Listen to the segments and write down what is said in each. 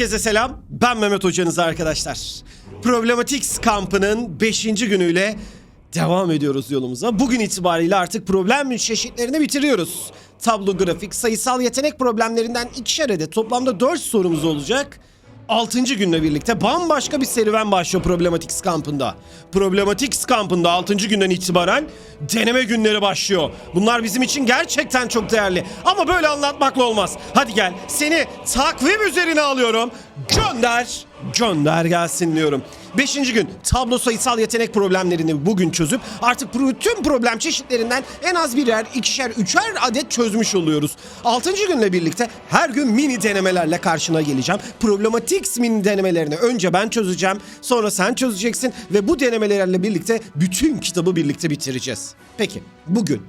Herkese selam. Ben Mehmet Hocanız arkadaşlar. Problematics kampının 5. günüyle devam ediyoruz yolumuza. Bugün itibariyle artık problem çeşitlerini bitiriyoruz. Tablo grafik, sayısal yetenek problemlerinden ikişer adet toplamda 4 sorumuz olacak. 6. günle birlikte bambaşka bir serüven başlıyor Problematics kampında. Problematics kampında 6. günden itibaren deneme günleri başlıyor. Bunlar bizim için gerçekten çok değerli. Ama böyle anlatmakla olmaz. Hadi gel seni takvim üzerine alıyorum. Gönder, gönder gelsin diyorum. Beşinci gün tablo sayısal yetenek problemlerini bugün çözüp artık bütün problem çeşitlerinden en az birer, ikişer, üçer adet çözmüş oluyoruz. Altıncı günle birlikte her gün mini denemelerle karşına geleceğim. Problematics mini denemelerini önce ben çözeceğim, sonra sen çözeceksin ve bu denemelerle birlikte bütün kitabı birlikte bitireceğiz. Peki bugün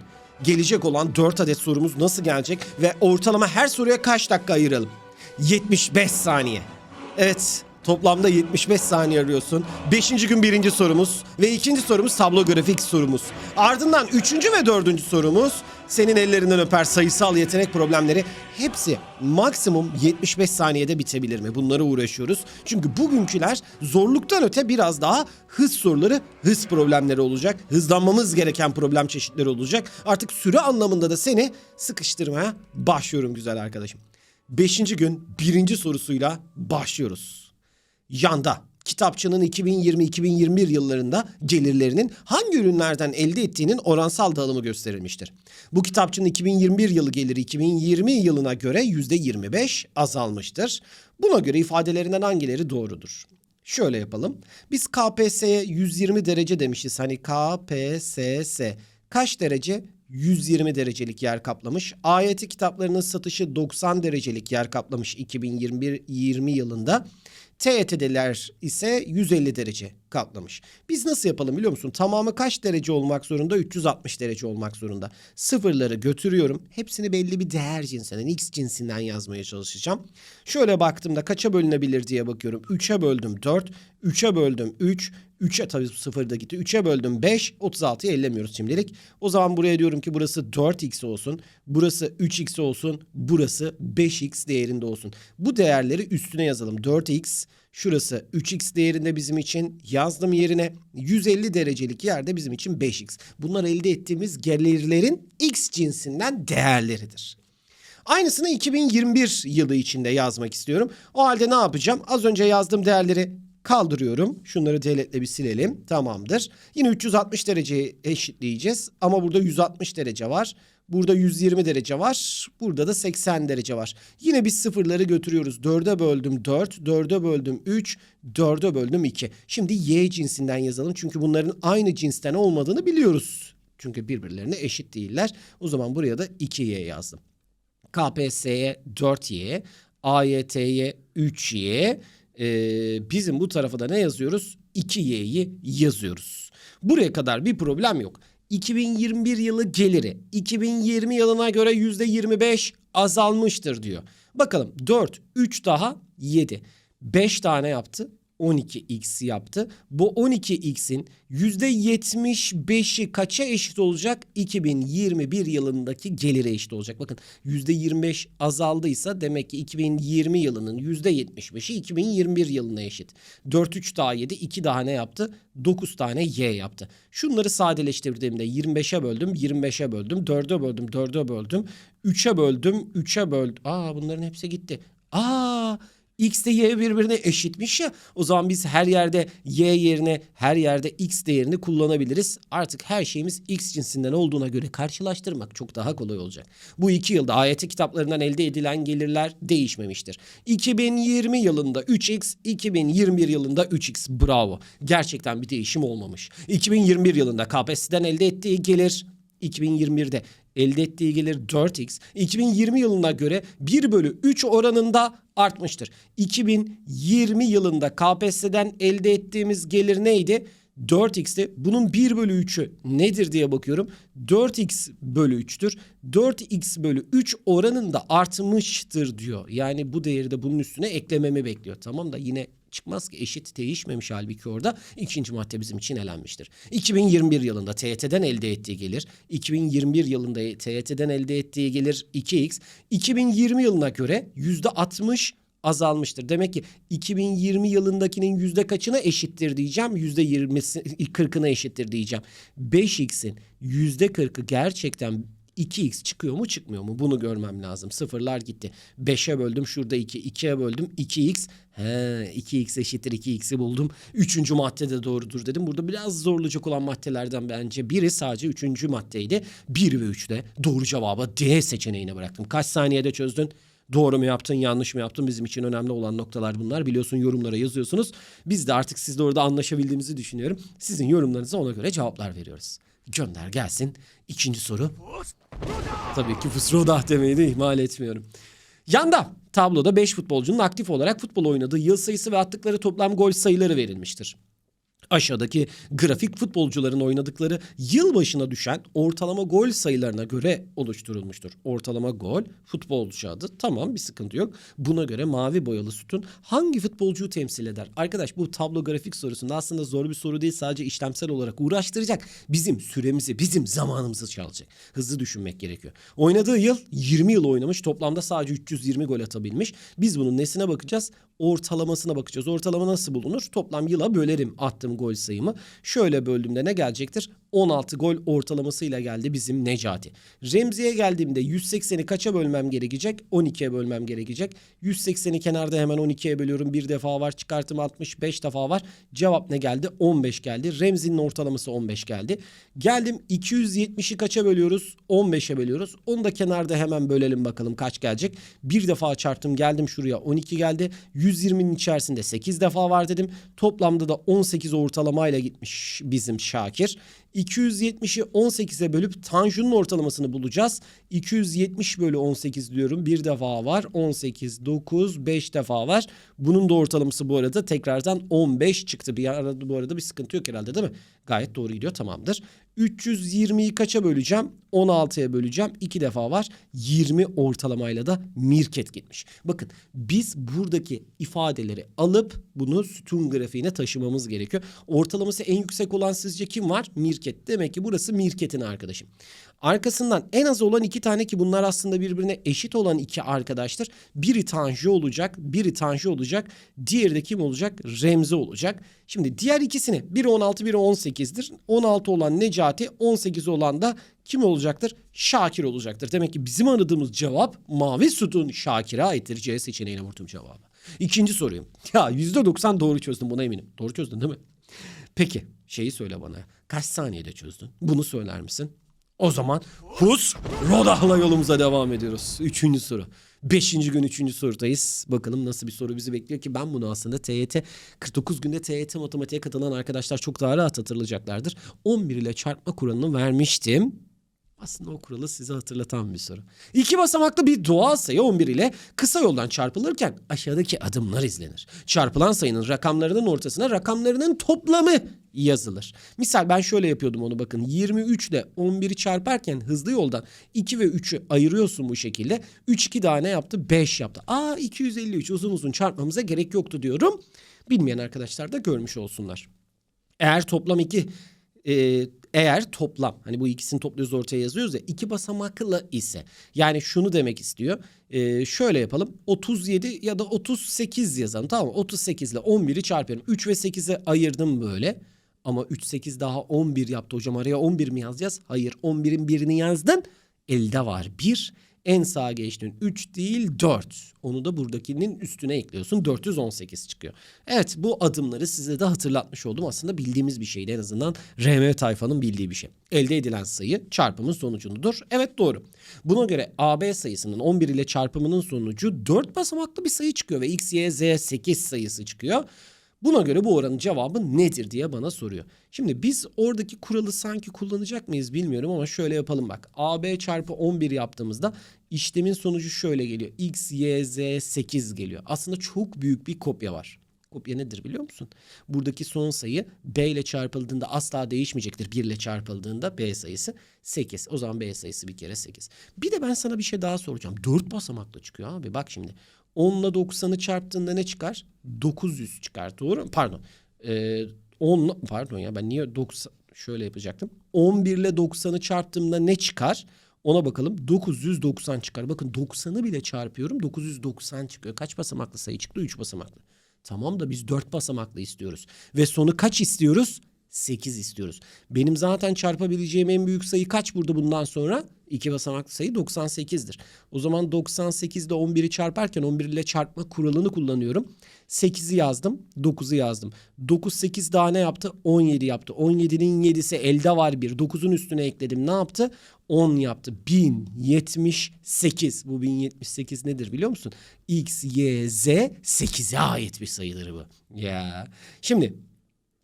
gelecek olan 4 adet sorumuz nasıl gelecek ve ortalama her soruya kaç dakika ayıralım? 75 saniye. Evet toplamda 75 saniye arıyorsun. Beşinci gün birinci sorumuz ve ikinci sorumuz tablo grafik sorumuz. Ardından üçüncü ve dördüncü sorumuz senin ellerinden öper sayısal yetenek problemleri. Hepsi maksimum 75 saniyede bitebilir mi? Bunlara uğraşıyoruz. Çünkü bugünküler zorluktan öte biraz daha hız soruları, hız problemleri olacak. Hızlanmamız gereken problem çeşitleri olacak. Artık süre anlamında da seni sıkıştırmaya başlıyorum güzel arkadaşım. Beşinci gün birinci sorusuyla başlıyoruz. Yanda kitapçının 2020-2021 yıllarında gelirlerinin hangi ürünlerden elde ettiğinin oransal dağılımı gösterilmiştir. Bu kitapçının 2021 yılı geliri 2020 yılına göre %25 azalmıştır. Buna göre ifadelerinden hangileri doğrudur? Şöyle yapalım. Biz KPSS'ye 120 derece demişiz. Hani KPSS kaç derece? 120 derecelik yer kaplamış. AYT kitaplarının satışı 90 derecelik yer kaplamış 2021-20 yılında. TET'deler ise 150 derece kaplamış. Biz nasıl yapalım biliyor musun? Tamamı kaç derece olmak zorunda? 360 derece olmak zorunda. Sıfırları götürüyorum. Hepsini belli bir değer cinsinden, x cinsinden yazmaya çalışacağım. Şöyle baktığımda kaça bölünebilir diye bakıyorum. 3'e böldüm 4, 3'e böldüm 3, 3'e tabii sıfır da gitti. 3'e böldüm 5, 36'yı ellemiyoruz şimdilik. O zaman buraya diyorum ki burası 4x olsun, burası 3x olsun, burası 5x değerinde olsun. Bu değerleri üstüne yazalım. 4x, şurası 3x değerinde bizim için yazdım yerine 150 derecelik yerde bizim için 5x. Bunlar elde ettiğimiz gelirlerin x cinsinden değerleridir. Aynısını 2021 yılı içinde yazmak istiyorum. O halde ne yapacağım? Az önce yazdığım değerleri kaldırıyorum. Şunları deletle bir silelim. Tamamdır. Yine 360 dereceyi eşitleyeceğiz. Ama burada 160 derece var. Burada 120 derece var. Burada da 80 derece var. Yine biz sıfırları götürüyoruz. 4'e böldüm 4, 4'e böldüm 3, 4'e böldüm 2. Şimdi y cinsinden yazalım. Çünkü bunların aynı cinsten olmadığını biliyoruz. Çünkü birbirlerine eşit değiller. O zaman buraya da 2y yazdım. KPSS'ye 4y, AYT'ye 3y, ee, bizim bu tarafa da ne yazıyoruz? 2y'yi yazıyoruz. Buraya kadar bir problem yok. 2021 yılı geliri 2020 yılına göre %25 azalmıştır diyor. Bakalım 4, 3 daha 7. 5 tane yaptı. 12x yaptı. Bu 12x'in %75'i kaça eşit olacak? 2021 yılındaki gelire eşit olacak. Bakın %25 azaldıysa demek ki 2020 yılının %75'i 2021 yılına eşit. 4 3 daha 7 2 daha ne yaptı? 9 tane y yaptı. Şunları sadeleştirdiğimde 25'e böldüm, 25'e böldüm, 4'e böldüm, 4'e böldüm, 3'e böldüm, 3'e böldüm. Aa bunların hepsi gitti. Aa X de Y birbirine eşitmiş ya. O zaman biz her yerde Y yerine her yerde X değerini kullanabiliriz. Artık her şeyimiz X cinsinden olduğuna göre karşılaştırmak çok daha kolay olacak. Bu iki yılda AYT kitaplarından elde edilen gelirler değişmemiştir. 2020 yılında 3X, 2021 yılında 3X. Bravo. Gerçekten bir değişim olmamış. 2021 yılında KPSS'den elde ettiği gelir 2021'de elde ettiği gelir 4x 2020 yılına göre 1 bölü 3 oranında artmıştır. 2020 yılında KPSS'den elde ettiğimiz gelir neydi? 4x'ti. Bunun 1 bölü 3'ü nedir diye bakıyorum. 4x bölü 3'tür. 4x bölü 3 oranında artmıştır diyor. Yani bu değeri de bunun üstüne eklememi bekliyor. Tamam da yine çıkmaz ki eşit değişmemiş halbuki orada ikinci madde bizim için elenmiştir. 2021 yılında TYT'den elde ettiği gelir, 2021 yılında TYT'den elde ettiği gelir 2x, 2020 yılına göre %60 azalmıştır. Demek ki 2020 yılındakinin yüzde kaçına eşittir diyeceğim. Yüzde 20'si 40'ına eşittir diyeceğim. 5x'in yüzde 40'ı gerçekten 2x çıkıyor mu çıkmıyor mu? Bunu görmem lazım. Sıfırlar gitti. 5'e böldüm şurada 2. 2'ye böldüm 2x. He 2x eşittir 2x'i buldum. Üçüncü madde de doğrudur dedim. Burada biraz zorlayacak olan maddelerden bence biri sadece üçüncü maddeydi. 1 ve 3'te doğru cevabı D seçeneğine bıraktım. Kaç saniyede çözdün? Doğru mu yaptın, yanlış mı yaptın? Bizim için önemli olan noktalar bunlar. Biliyorsun yorumlara yazıyorsunuz. Biz de artık sizle orada anlaşabildiğimizi düşünüyorum. Sizin yorumlarınıza ona göre cevaplar veriyoruz. Gönder gelsin. İkinci soru. Tabii ki Fusrodah demeyi de ihmal etmiyorum. Yanda tabloda 5 futbolcunun aktif olarak futbol oynadığı yıl sayısı ve attıkları toplam gol sayıları verilmiştir. Aşağıdaki grafik futbolcuların oynadıkları yıl başına düşen ortalama gol sayılarına göre oluşturulmuştur. Ortalama gol futbolcu adı tamam bir sıkıntı yok. Buna göre mavi boyalı sütun hangi futbolcuyu temsil eder? Arkadaş bu tablo grafik sorusunda aslında zor bir soru değil sadece işlemsel olarak uğraştıracak. Bizim süremizi bizim zamanımızı çalacak. Hızlı düşünmek gerekiyor. Oynadığı yıl 20 yıl oynamış toplamda sadece 320 gol atabilmiş. Biz bunun nesine bakacağız? Ortalamasına bakacağız. Ortalama nasıl bulunur? Toplam yıla bölerim attığım gol sayımı. Şöyle böldüğümde ne gelecektir? 16 gol ortalamasıyla geldi bizim Necati. Remzi'ye geldiğimde 180'i kaça bölmem gerekecek? 12'ye bölmem gerekecek. 180'i kenarda hemen 12'ye bölüyorum. Bir defa var. Çıkartım 65 defa var. Cevap ne geldi? 15 geldi. Remzi'nin ortalaması 15 geldi. Geldim 270'i kaça bölüyoruz? 15'e bölüyoruz. Onu da kenarda hemen bölelim bakalım kaç gelecek. Bir defa çarptım geldim şuraya 12 geldi. 120'nin içerisinde 8 defa var dedim. Toplamda da 18 ortalamayla gitmiş bizim Şakir. 270'i 18'e bölüp Tanju'nun ortalamasını bulacağız. 270 bölü 18 diyorum. Bir defa var. 18, 9, 5 defa var. Bunun da ortalaması bu arada tekrardan 15 çıktı. Bir arada bu arada bir sıkıntı yok herhalde değil mi? Gayet doğru gidiyor tamamdır. 320'yi kaça böleceğim? 16'ya böleceğim. 2 defa var. 20 ortalamayla da Mirket gitmiş. Bakın biz buradaki ifadeleri alıp bunu sütun grafiğine taşımamız gerekiyor. Ortalaması en yüksek olan sizce kim var? Mirket. Demek ki burası Mirket'in arkadaşım. Arkasından en az olan iki tane ki bunlar aslında birbirine eşit olan iki arkadaştır. Biri Tanju olacak, biri Tanju olacak. Diğeri de kim olacak? Remzi olacak. Şimdi diğer ikisini biri 16, biri 18'dir. 16 olan Necati, 18 olan da kim olacaktır? Şakir olacaktır. Demek ki bizim aradığımız cevap mavi sütun Şakir'e aittir. C seçeneğine vurdum cevabı. İkinci soruyu. Ya %90 doğru çözdüm buna eminim. Doğru çözdün değil mi? Peki şeyi söyle bana. Kaç saniyede çözdün? Bunu söyler misin? O zaman Hus Rodah'la yolumuza devam ediyoruz. Üçüncü soru. Beşinci gün üçüncü sorudayız. Bakalım nasıl bir soru bizi bekliyor ki ben bunu aslında TYT 49 günde TYT matematiğe katılan arkadaşlar çok daha rahat hatırlayacaklardır. 11 ile çarpma kuralını vermiştim. Aslında o kuralı size hatırlatan bir soru. İki basamaklı bir doğal sayı 11 ile kısa yoldan çarpılırken aşağıdaki adımlar izlenir. Çarpılan sayının rakamlarının ortasına rakamlarının toplamı yazılır. Misal ben şöyle yapıyordum onu bakın. 23 ile 11'i çarparken hızlı yoldan 2 ve 3'ü ayırıyorsun bu şekilde. 3 2 daha ne yaptı? 5 yaptı. Aa 253 uzun uzun çarpmamıza gerek yoktu diyorum. Bilmeyen arkadaşlar da görmüş olsunlar. Eğer toplam 2 e, eğer toplam hani bu ikisini topluyoruz ortaya yazıyoruz ya iki basamaklı ise yani şunu demek istiyor. E, şöyle yapalım 37 ya da 38 yazalım tamam mı? 38 ile 11'i çarpıyorum. 3 ve 8'e ayırdım böyle. Ama 3 8 daha 11 yaptı hocam araya 11 mi yazacağız? Hayır 11'in birini yazdın. Elde var 1. En sağa geçtin 3 değil 4. Onu da buradakinin üstüne ekliyorsun. 418 çıkıyor. Evet bu adımları size de hatırlatmış oldum. Aslında bildiğimiz bir şeydi en azından RM tayfanın bildiği bir şey. Elde edilen sayı çarpımın sonucunudur. Evet doğru. Buna göre AB sayısının 11 ile çarpımının sonucu 4 basamaklı bir sayı çıkıyor ve X, Y, Z 8 sayısı çıkıyor. Buna göre bu oranın cevabı nedir diye bana soruyor. Şimdi biz oradaki kuralı sanki kullanacak mıyız bilmiyorum ama şöyle yapalım bak. AB çarpı 11 yaptığımızda işlemin sonucu şöyle geliyor. X, Y, Z 8 geliyor. Aslında çok büyük bir kopya var. Kopya nedir biliyor musun? Buradaki son sayı B ile çarpıldığında asla değişmeyecektir. 1 ile çarpıldığında B sayısı 8. O zaman B sayısı bir kere 8. Bir de ben sana bir şey daha soracağım. 4 basamakla çıkıyor abi. Bak şimdi 10 ile 90'ı çarptığında ne çıkar? 900 çıkar. Doğru mu? Pardon. Ee, 10 pardon ya ben niye 90 şöyle yapacaktım. 11 ile 90'ı çarptığımda ne çıkar? Ona bakalım 990 çıkar. Bakın 90'ı bile çarpıyorum 990 çıkıyor. Kaç basamaklı sayı çıktı? 3 basamaklı. Tamam da biz 4 basamaklı istiyoruz. Ve sonu kaç istiyoruz? 8 istiyoruz. Benim zaten çarpabileceğim en büyük sayı kaç burada bundan sonra? 2 basamaklı sayı 98'dir. O zaman 98 ile 11'i çarparken 11 ile çarpma kuralını kullanıyorum. 8'i yazdım, 9'u yazdım. 9 8 daha ne yaptı? 17 yaptı. 17'nin 7'si elde var bir. 9'un üstüne ekledim. Ne yaptı? 10 yaptı. 1078. Bu 1078 nedir biliyor musun? X, Y, Z 8'e ait bir sayıdır bu. Ya. Şimdi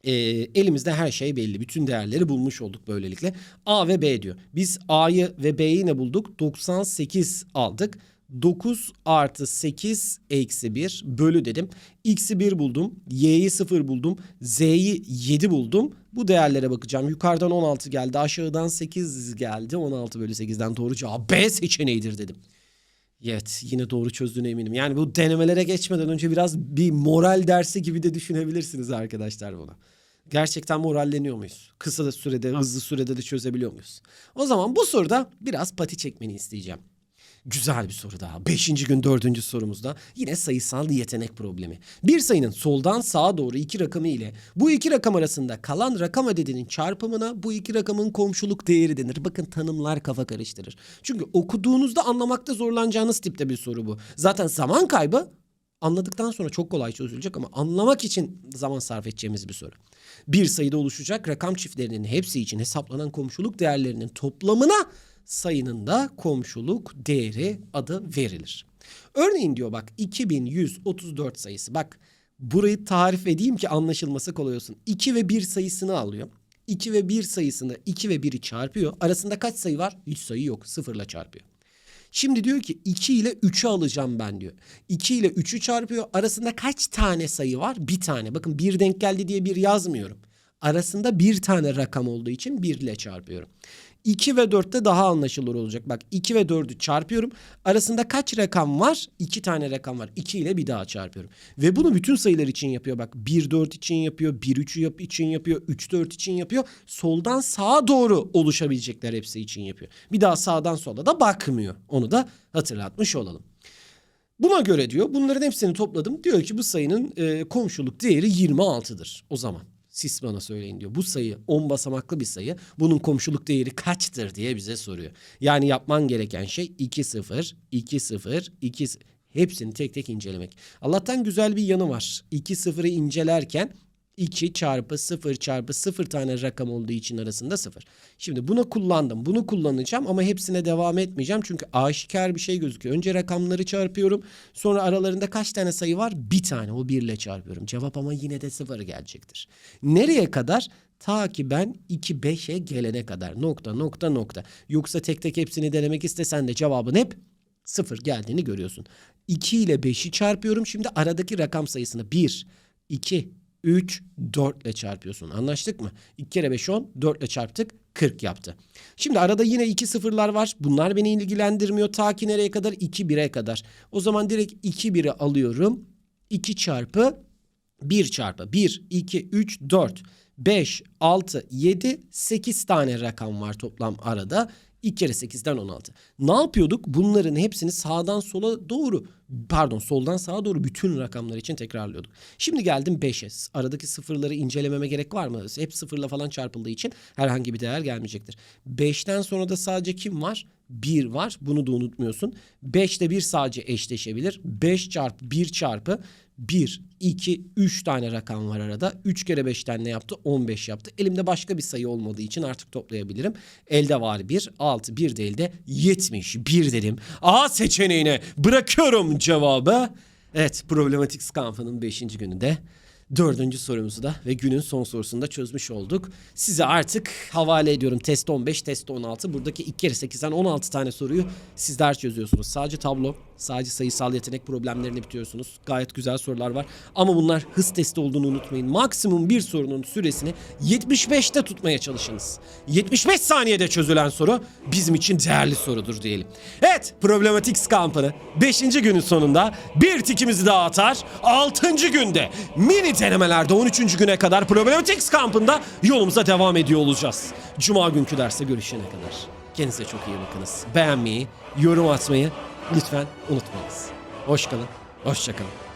e, elimizde her şey belli. Bütün değerleri bulmuş olduk böylelikle. A ve B diyor. Biz A'yı ve B'yi ne bulduk? 98 aldık. 9 artı 8 eksi 1 bölü dedim. X'i 1 buldum. Y'yi 0 buldum. Z'yi 7 buldum. Bu değerlere bakacağım. Yukarıdan 16 geldi. Aşağıdan 8 geldi. 16 bölü 8'den doğru cevap B seçeneğidir dedim. Evet yine doğru çözdüğüne eminim. Yani bu denemelere geçmeden önce biraz bir moral dersi gibi de düşünebilirsiniz arkadaşlar bunu. Gerçekten moralleniyor muyuz? Kısa sürede, hızlı sürede de çözebiliyor muyuz? O zaman bu soruda biraz pati çekmeni isteyeceğim. Güzel bir soru daha. Beşinci gün dördüncü sorumuzda yine sayısal yetenek problemi. Bir sayının soldan sağa doğru iki rakamı ile bu iki rakam arasında kalan rakam adedinin çarpımına bu iki rakamın komşuluk değeri denir. Bakın tanımlar kafa karıştırır. Çünkü okuduğunuzda anlamakta zorlanacağınız tipte bir soru bu. Zaten zaman kaybı anladıktan sonra çok kolay çözülecek ama anlamak için zaman sarf edeceğimiz bir soru. Bir sayıda oluşacak rakam çiftlerinin hepsi için hesaplanan komşuluk değerlerinin toplamına sayının da komşuluk değeri adı verilir. Örneğin diyor bak 2134 sayısı. Bak burayı tarif edeyim ki anlaşılması kolay olsun. 2 ve 1 sayısını alıyor. 2 ve 1 sayısını 2 ve 1'i çarpıyor. Arasında kaç sayı var? Hiç sayı yok. Sıfırla çarpıyor. Şimdi diyor ki 2 ile 3'ü alacağım ben diyor. 2 ile 3'ü çarpıyor. Arasında kaç tane sayı var? Bir tane. Bakın bir denk geldi diye bir yazmıyorum. Arasında bir tane rakam olduğu için 1 ile çarpıyorum. 2 ve 4'te daha anlaşılır olacak. Bak 2 ve 4'ü çarpıyorum. Arasında kaç rakam var? 2 tane rakam var. 2 ile bir daha çarpıyorum. Ve bunu bütün sayılar için yapıyor. Bak 1 4 için yapıyor, 1 3 yap için yapıyor, 3 4 için yapıyor. Soldan sağa doğru oluşabilecekler hepsi için yapıyor. Bir daha sağdan sola da bakmıyor. Onu da hatırlatmış olalım. Buna göre diyor bunların hepsini topladım. Diyor ki bu sayının e, komşuluk değeri 26'dır o zaman. Siz bana söyleyin diyor. Bu sayı 10 basamaklı bir sayı. Bunun komşuluk değeri kaçtır diye bize soruyor. Yani yapman gereken şey 2 0 2 0 2 hepsini tek tek incelemek. Allah'tan güzel bir yanı var. 2 0'ı incelerken 2 çarpı 0 çarpı 0 tane rakam olduğu için arasında 0. Şimdi bunu kullandım. Bunu kullanacağım ama hepsine devam etmeyeceğim. Çünkü aşikar bir şey gözüküyor. Önce rakamları çarpıyorum. Sonra aralarında kaç tane sayı var? Bir tane. O 1 ile çarpıyorum. Cevap ama yine de 0 gelecektir. Nereye kadar? Ta ki ben 2-5'e gelene kadar. Nokta nokta nokta. Yoksa tek tek hepsini denemek istesen de cevabın hep 0 geldiğini görüyorsun. 2 ile 5'i çarpıyorum. Şimdi aradaki rakam sayısını 1, 2, 3, 4 ile çarpıyorsun. Anlaştık mı? 2 kere 5 10, 4 ile çarptık 40 yaptı. Şimdi arada yine iki sıfırlar var. Bunlar beni ilgilendirmiyor. Ta ki nereye kadar? 2 1'e kadar. O zaman direkt 2 1'i alıyorum. 2 çarpı 1 çarpı 1, 2, 3, 4, 5, 6, 7, 8 tane rakam var toplam arada. 2 kere 8'den 16. Ne yapıyorduk? Bunların hepsini sağdan sola doğru pardon soldan sağa doğru bütün rakamlar için tekrarlıyorduk. Şimdi geldim 5'e. Aradaki sıfırları incelememe gerek var mı? Hep sıfırla falan çarpıldığı için herhangi bir değer gelmeyecektir. 5'ten sonra da sadece kim var? 1 var. Bunu da unutmuyorsun. 5 ile 1 sadece eşleşebilir. 5 çarpı 1 çarpı 1, 2, 3 tane rakam var arada. 3 kere 5'ten ne yaptı? 15 yaptı. Elimde başka bir sayı olmadığı için artık toplayabilirim. Elde var 1, 6, 1 de elde 71 dedim. A seçeneğine bırakıyorum cevabı. Evet, Problematics kampının 5. gününde Dördüncü sorumuzu da ve günün son sorusunu da çözmüş olduk. Size artık havale ediyorum. Test 15, test 16. Buradaki 2 kere 8'den 16 tane soruyu sizler çözüyorsunuz. Sadece tablo, sadece sayısal yetenek problemlerini bitiyorsunuz. Gayet güzel sorular var. Ama bunlar hız testi olduğunu unutmayın. Maksimum bir sorunun süresini 75'te tutmaya çalışınız. 75 saniyede çözülen soru bizim için değerli sorudur diyelim. Evet, Problematics kampını 5. günün sonunda bir tikimizi daha atar. 6. günde mini denemelerde 13. güne kadar Problematics kampında yolumuza devam ediyor olacağız. Cuma günkü derste görüşene kadar. Kendinize çok iyi bakınız. Beğenmeyi, yorum atmayı lütfen unutmayınız. Hoş kalın, hoşça kalın.